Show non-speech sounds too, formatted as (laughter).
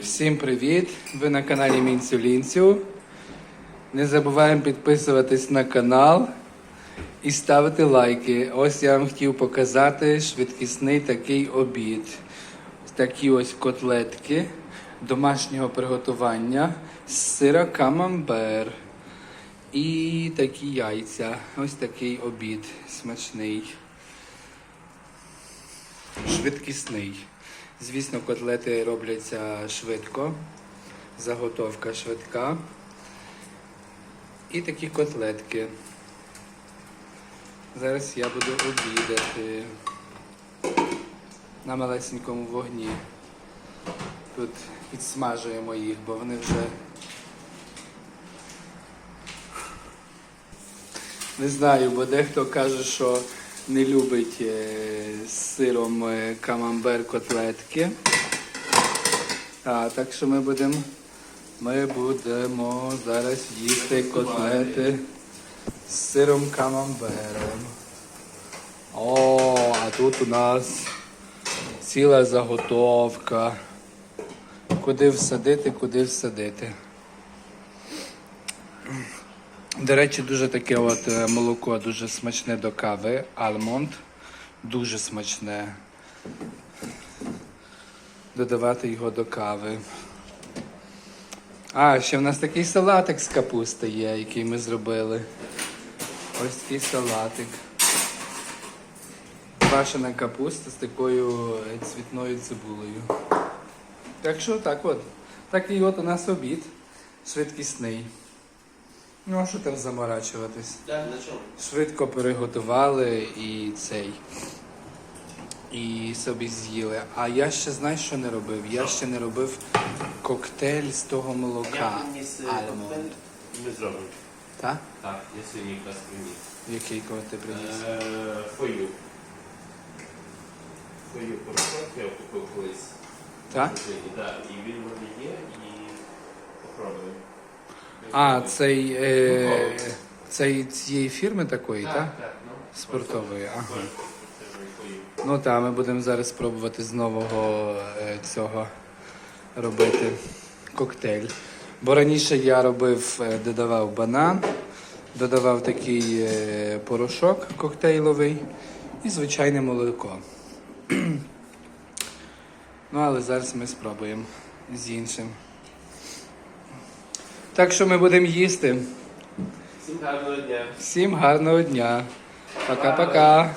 Всім привіт! Ви на каналі Мінцю Лінцю. Не забуваємо підписуватись на канал і ставити лайки. Ось я вам хотів показати швидкісний такий обід. Такі ось котлетки домашнього приготування з сира камамбер. І такі яйця. Ось такий обід смачний. Швидкісний. Звісно, котлети робляться швидко. Заготовка швидка. І такі котлетки. Зараз я буду обідати на малесенькому вогні. Тут підсмажуємо їх, бо вони вже не знаю, бо дехто каже, що не любить е, з сиром е, камамбер котлетки. А, так що ми будемо ми будемо зараз їсти котлети з сиром камамбером. О, а тут у нас ціла заготовка. Куди всадити, куди всадити. До речі, дуже таке от е, молоко дуже смачне до кави. Алмонд. Дуже смачне. Додавати його до кави. А, ще в нас такий салатик з капусти є, який ми зробили. Ось такий салатик. Квашена капуста з такою е, цвітною цибулею. Так що так от. Такий от у нас обід. Швидкісний. Ну, а що там заморачуватись? Так, на чому? Швидко переготували і цей. І собі з'їли. А я ще знаєш, що не робив? Я ще не робив коктейль з того молока. Я приніс е, Альмонд. коктейль, ми зробимо. Так? Так, я сьогодні якраз приніс. Який коли ти приніс? Е, Фою. Фою порошок я купив колись. Так? Так. І він в мене є, і попробуємо. А, цей, е, цей цієї фірми такої, так? Так, так, ну. Спортової, ага. Ну так, ми будемо зараз спробувати з нового е, цього робити коктейль. Бо раніше я робив, е, додавав банан, додавав такий е, порошок коктейловий і звичайне молоко. (clears throat) Ну, але зараз ми спробуємо з іншим. Так що ми будемо їсти. Всім гарного дня. Всім гарного дня. Пока-пока.